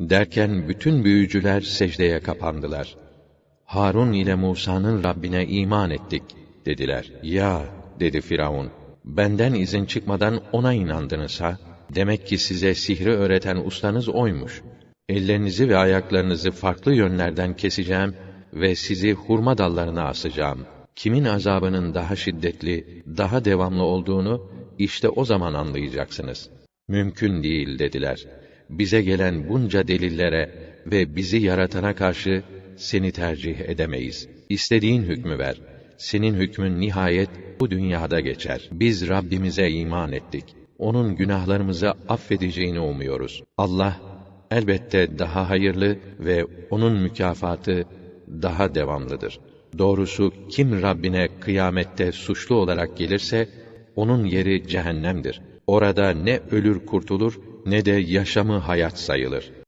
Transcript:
Derken bütün büyücüler secdeye kapandılar. Harun ile Musa'nın Rabbine iman ettik dediler. Ya dedi Firavun. Benden izin çıkmadan ona inandınız ha? Demek ki size sihri öğreten ustanız oymuş. Ellerinizi ve ayaklarınızı farklı yönlerden keseceğim ve sizi hurma dallarına asacağım. Kimin azabının daha şiddetli, daha devamlı olduğunu işte o zaman anlayacaksınız. Mümkün değil dediler. Bize gelen bunca delillere ve bizi yaratana karşı seni tercih edemeyiz. İstediğin hükmü ver. Senin hükmün nihayet bu dünyada geçer. Biz Rabbimize iman ettik. Onun günahlarımızı affedeceğini umuyoruz. Allah elbette daha hayırlı ve onun mükafatı daha devamlıdır. Doğrusu kim Rabbine kıyamette suçlu olarak gelirse onun yeri cehennemdir. Orada ne ölür kurtulur ne de yaşamı hayat sayılır.